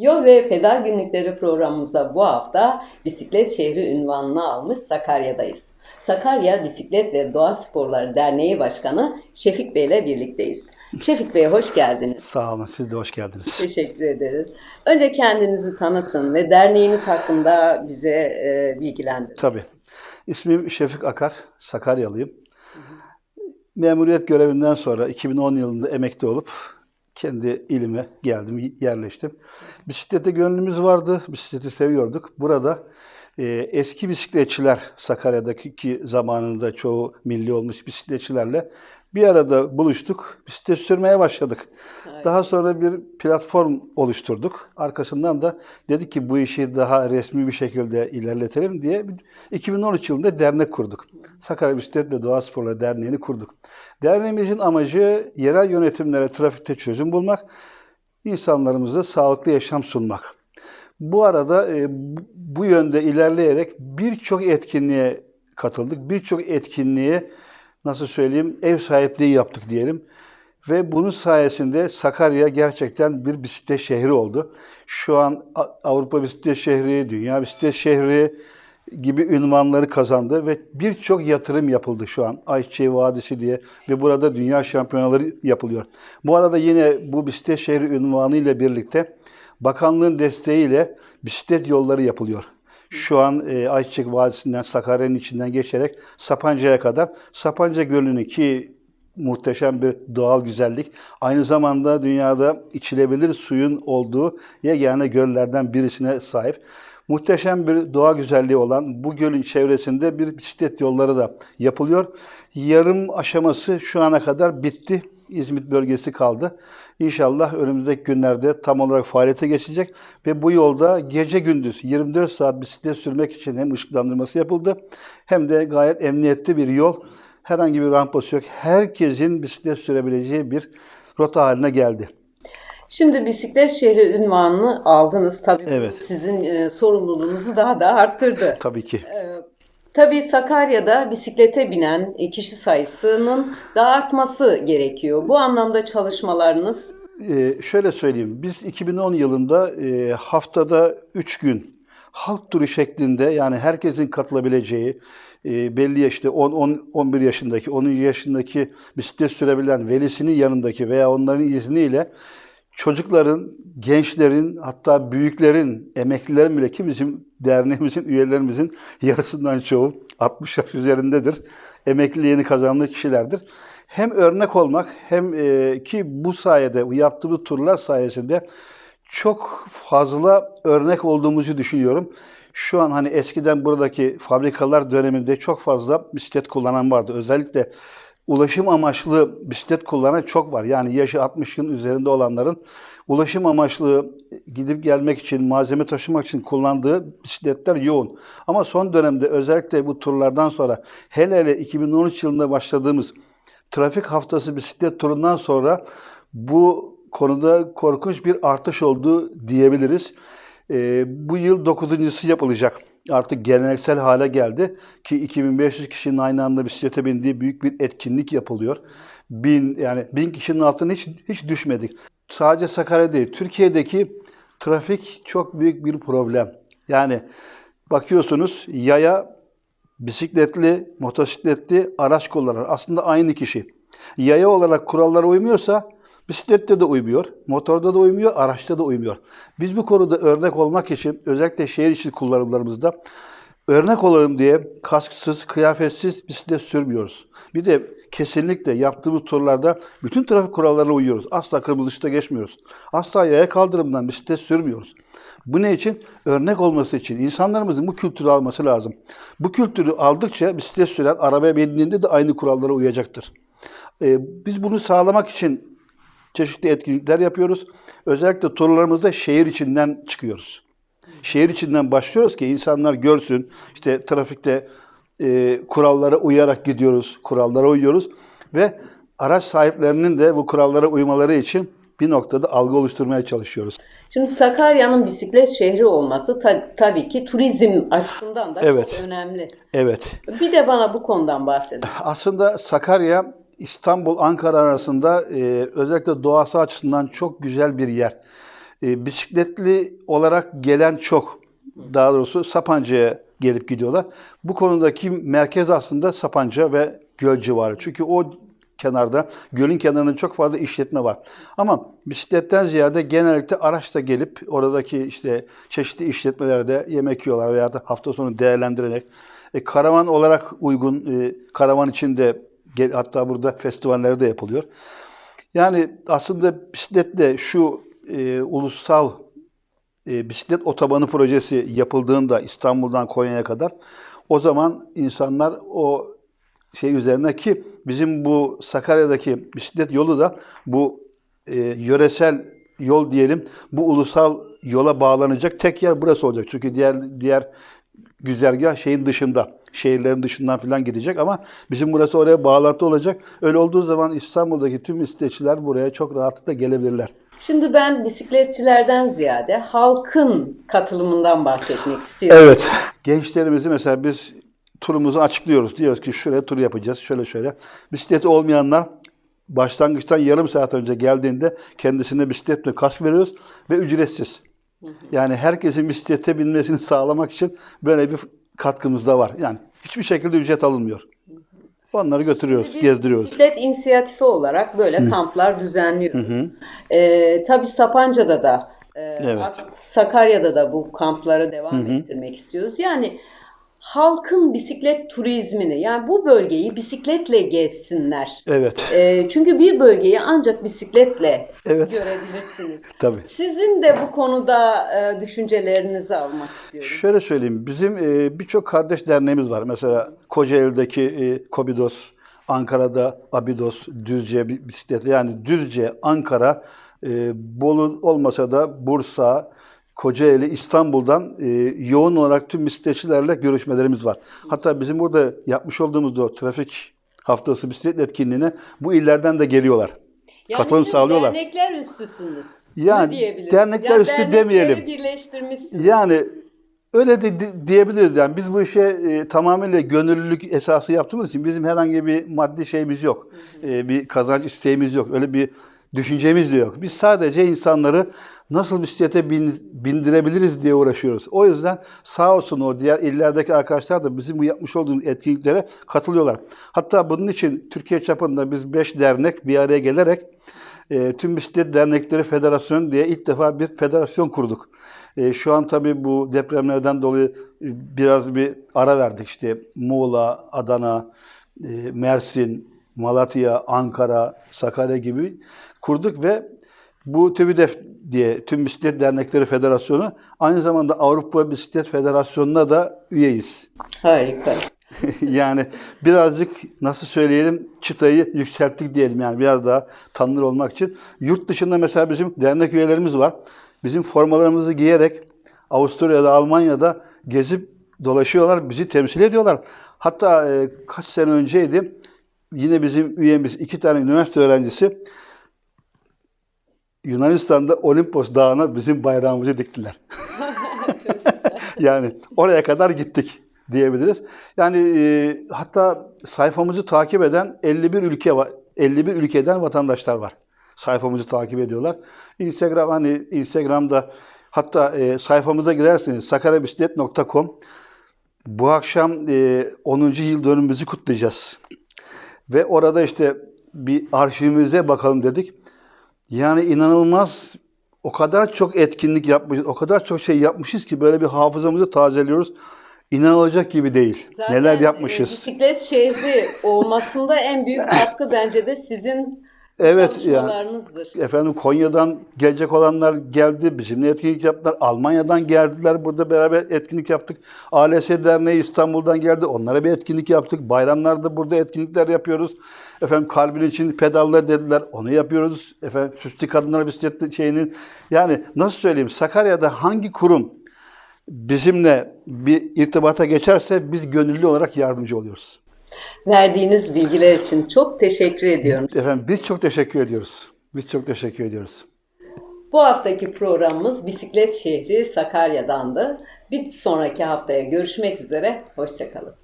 Yol ve Pedal Günlükleri programımızda bu hafta bisiklet şehri ünvanını almış Sakarya'dayız. Sakarya Bisiklet ve Doğa Sporları Derneği Başkanı Şefik Bey ile birlikteyiz. Şefik Bey hoş geldiniz. Sağ olun, siz de hoş geldiniz. Teşekkür ederiz. Önce kendinizi tanıtın ve derneğiniz hakkında bize e, bilgilendirin. Tabii. İsmim Şefik Akar, Sakaryalıyım. Memuriyet görevinden sonra 2010 yılında emekli olup kendi ilime geldim, yerleştim. Bisiklete gönlümüz vardı, bisikleti seviyorduk. Burada eski bisikletçiler, Sakarya'daki ki zamanında çoğu milli olmuş bisikletçilerle bir arada buluştuk, bisiklet sürmeye başladık. Evet. Daha sonra bir platform oluşturduk. Arkasından da dedik ki bu işi daha resmi bir şekilde ilerletelim diye 2013 yılında dernek kurduk. Sakarya Bisiklet ve Doğa Sporları Derneği'ni kurduk. Derneğimizin amacı yerel yönetimlere trafikte çözüm bulmak, insanlarımıza sağlıklı yaşam sunmak. Bu arada e, bu- yönde ilerleyerek birçok etkinliğe katıldık. Birçok etkinliğe nasıl söyleyeyim ev sahipliği yaptık diyelim. Ve bunun sayesinde Sakarya gerçekten bir bisiklet şehri oldu. Şu an Avrupa Bisiklet Şehri, Dünya Bisiklet Şehri gibi ünvanları kazandı ve birçok yatırım yapıldı şu an. Ayçiçeği Vadisi diye ve burada dünya şampiyonaları yapılıyor. Bu arada yine bu bisiklet şehri ünvanı ile birlikte bakanlığın desteğiyle bisiklet yolları yapılıyor. Şu an e, Ayçiçek Vadisi'nden Sakarya'nın içinden geçerek Sapanca'ya kadar Sapanca Gölü'nü ki muhteşem bir doğal güzellik. Aynı zamanda dünyada içilebilir suyun olduğu yegane göllerden birisine sahip. Muhteşem bir doğa güzelliği olan bu gölün çevresinde bir bisiklet yolları da yapılıyor. Yarım aşaması şu ana kadar bitti. İzmit bölgesi kaldı. İnşallah önümüzdeki günlerde tam olarak faaliyete geçecek ve bu yolda gece gündüz 24 saat bisiklet sürmek için hem ışıklandırması yapıldı hem de gayet emniyetli bir yol. Herhangi bir rampası yok. Herkesin bisiklet sürebileceği bir rota haline geldi. Şimdi bisiklet şehri ünvanını aldınız. Tabii Evet. sizin e, sorumluluğunuzu daha da arttırdı. Tabii ki. Tabii Sakarya'da bisiklete binen kişi sayısının daha artması gerekiyor. Bu anlamda çalışmalarınız Ee, şöyle söyleyeyim. Biz 2010 yılında e, haftada 3 gün halk turu şeklinde yani herkesin katılabileceği e, belli işte 10, 10 11 yaşındaki 10. yaşındaki bisiklet sürebilen velisinin yanındaki veya onların izniyle çocukların, gençlerin hatta büyüklerin, emeklilerin bile ki bizim derneğimizin üyelerimizin yarısından çoğu 60 yaş üzerindedir. Emekliliğini kazanmış kişilerdir. Hem örnek olmak hem e, ki bu sayede bu yaptığımız turlar sayesinde çok fazla örnek olduğumuzu düşünüyorum. Şu an hani eskiden buradaki fabrikalar döneminde çok fazla bisiklet kullanan vardı. Özellikle ulaşım amaçlı bisiklet kullanan çok var. Yani yaşı 60'ın üzerinde olanların ulaşım amaçlı gidip gelmek için, malzeme taşımak için kullandığı bisikletler yoğun. Ama son dönemde özellikle bu turlardan sonra hele hele 2013 yılında başladığımız trafik haftası bisiklet turundan sonra bu konuda korkunç bir artış oldu diyebiliriz. Ee, bu yıl dokuzuncusu yapılacak. Artık geleneksel hale geldi ki 2500 kişinin aynı anda bisiklete bindiği büyük bir etkinlik yapılıyor. Bin yani bin kişinin altına hiç hiç düşmedik. Sadece Sakarya değil, Türkiye'deki trafik çok büyük bir problem. Yani bakıyorsunuz yaya bisikletli, motosikletli araç kullanan aslında aynı kişi. Yaya olarak kurallara uymuyorsa bisiklette de uymuyor, motorda da uymuyor, araçta da uymuyor. Biz bu konuda örnek olmak için özellikle şehir içi kullanımlarımızda örnek olalım diye kasksız, kıyafetsiz bisiklet sürmüyoruz. Bir de kesinlikle yaptığımız turlarda bütün trafik kurallarına uyuyoruz. Asla kırmızı ışıkta geçmiyoruz. Asla yaya kaldırımından bisiklet sürmüyoruz. Bu ne için? Örnek olması için. İnsanlarımızın bu kültürü alması lazım. Bu kültürü aldıkça bisiklet süren arabaya bindiğinde de aynı kurallara uyacaktır. Ee, biz bunu sağlamak için çeşitli etkinlikler yapıyoruz. Özellikle turlarımızda şehir içinden çıkıyoruz. Şehir içinden başlıyoruz ki insanlar görsün. İşte trafikte e, kurallara uyarak gidiyoruz, kurallara uyuyoruz ve araç sahiplerinin de bu kurallara uymaları için bir noktada algı oluşturmaya çalışıyoruz. Şimdi Sakarya'nın bisiklet şehri olması ta- tabii ki turizm açısından da Evet. çok önemli. Evet. Bir de bana bu konudan bahsedin. Aslında Sakarya, İstanbul, Ankara arasında e, özellikle doğası açısından çok güzel bir yer. E, bisikletli olarak gelen çok. Daha doğrusu Sapanca'ya gelip gidiyorlar. Bu konudaki merkez aslında Sapanca ve Göl civarı. Çünkü o kenarda, gölün kenarında çok fazla işletme var. Ama bisikletten ziyade genellikle araçla gelip oradaki işte çeşitli işletmelerde yemek yiyorlar veya da hafta sonu değerlendirerek. E, karavan olarak uygun, e, karavan içinde hatta burada festivaller de yapılıyor. Yani aslında bisikletle şu e, ulusal e, bisiklet otobanı projesi yapıldığında İstanbul'dan Konya'ya kadar o zaman insanlar o şey üzerine ki bizim bu Sakarya'daki bisiklet yolu da bu e, yöresel yol diyelim bu ulusal yola bağlanacak tek yer burası olacak. Çünkü diğer diğer güzergah şeyin dışında, şehirlerin dışından falan gidecek ama bizim burası oraya bağlantı olacak. Öyle olduğu zaman İstanbul'daki tüm bisikletçiler buraya çok rahatlıkla gelebilirler. Şimdi ben bisikletçilerden ziyade halkın katılımından bahsetmek istiyorum. Evet. Gençlerimizi mesela biz turumuzu açıklıyoruz. Diyoruz ki şuraya tur yapacağız, şöyle şöyle. Bisikleti olmayanlar başlangıçtan yarım saat önce geldiğinde kendisine bisikletle kas veriyoruz ve ücretsiz. Yani herkesin bisiklete binmesini sağlamak için böyle bir katkımız da var. Yani hiçbir şekilde ücret alınmıyor. Onları götürüyoruz, Biz gezdiriyoruz. Bisiklet inisiyatifi olarak böyle kamplar düzenliyoruz. Ee, tabii Sapanca'da da, e, Evet. Sakarya'da da bu kamplara devam ettirmek istiyoruz. Yani halkın bisiklet turizmini, yani bu bölgeyi bisikletle gezsinler. Evet, Ee, çünkü bir bölgeyi ancak bisikletle Evet. görebilirsiniz. tabii. Sizin de bu konuda e, düşüncelerinizi almak istiyorum. Şöyle söyleyeyim, bizim e, birçok kardeş derneğimiz var. Mesela Kocaeli'deki e, Kobidos, Ankara'da Abidos, Düzce bi- bisiklet. Yani Düzce, Ankara, e, Bolu olmasa da Bursa, Kocaeli, İstanbul'dan e, yoğun olarak tüm bisikletçilerle görüşmelerimiz var. Hatta bizim burada yapmış olduğumuz o trafik haftası bisiklet etkinliğine bu illerden de geliyorlar. katılım siz sağlıyorlar. dernekler üstüsünüz. Yani diyebiliriz? dernekler üstü dernekleri demeyelim. birleştirmişsiniz. Yani öyle de di- diyebiliriz yani biz bu işe e, tamamıyla gönüllülük esası yaptığımız için bizim herhangi bir maddi şeyimiz yok. E, bir kazanç isteğimiz yok. Öyle bir düşüncemiz de yok. Biz sadece insanları nasıl bisiklete bin- bindirebiliriz diye uğraşıyoruz. O yüzden sağ olsun o diğer illerdeki arkadaşlar da bizim bu yapmış olduğumuz etkinliklere katılıyorlar. Hatta bunun için Türkiye çapında biz 5 dernek bir araya gelerek e, Tüm Bisiklet Dernekleri Federasyonu diye ilk defa bir federasyon kurduk. E, şu an tabii bu depremlerden dolayı e, biraz bir ara verdik. İşte Muğla, Adana, e, Mersin, Malatya, Ankara, Sakarya gibi kurduk ve bu TÜBİDEF diye Tüm Bisiklet Dernekleri Federasyonu aynı zamanda Avrupa Bisiklet Federasyonu'na da üyeyiz. Harika. yani birazcık nasıl söyleyelim çıtayı yükselttik diyelim yani biraz daha tanınır olmak için. Yurt dışında mesela bizim dernek üyelerimiz var. Bizim formalarımızı giyerek Avusturya'da, Almanya'da gezip dolaşıyorlar, bizi temsil ediyorlar. Hatta e, kaç sene önceydi yine bizim üyemiz iki tane üniversite öğrencisi Yunanistan'da Olimpos Dağı'na bizim bayrağımızı diktiler. yani oraya kadar gittik diyebiliriz. Yani e, hatta sayfamızı takip eden 51 ülke var. 51 ülkeden vatandaşlar var. Sayfamızı takip ediyorlar. Instagram hani Instagram'da hatta e, sayfamıza girerseniz sakaryabisiklet.com bu akşam e, 10. yıl dönümümüzü kutlayacağız. Ve orada işte bir arşivimize bakalım dedik. Yani inanılmaz o kadar çok etkinlik yapmışız, o kadar çok şey yapmışız ki böyle bir hafızamızı tazeliyoruz. İnanılacak gibi değil. Zaten, Neler e, yapmışız. bisiklet şehri olmasında en büyük katkı bence de sizin Evet, çalışmalarınızdır. Efendim Konya'dan gelecek olanlar geldi, bizimle etkinlik yaptılar. Almanya'dan geldiler, burada beraber etkinlik yaptık. ALS Derneği İstanbul'dan geldi, onlara bir etkinlik yaptık. Bayramlarda burada etkinlikler yapıyoruz. Efendim kalbin için pedalla dediler, onu yapıyoruz. Efendim süslü kadınlar bisiklet şeyinin, yani nasıl söyleyeyim, Sakarya'da hangi kurum bizimle bir irtibata geçerse biz gönüllü olarak yardımcı oluyoruz. Verdiğiniz bilgiler için çok teşekkür ediyorum. Efendim biz çok teşekkür ediyoruz. Biz çok teşekkür ediyoruz. Bu haftaki programımız Bisiklet Şehri Sakarya'dandı. Bir sonraki haftaya görüşmek üzere. Hoşçakalın.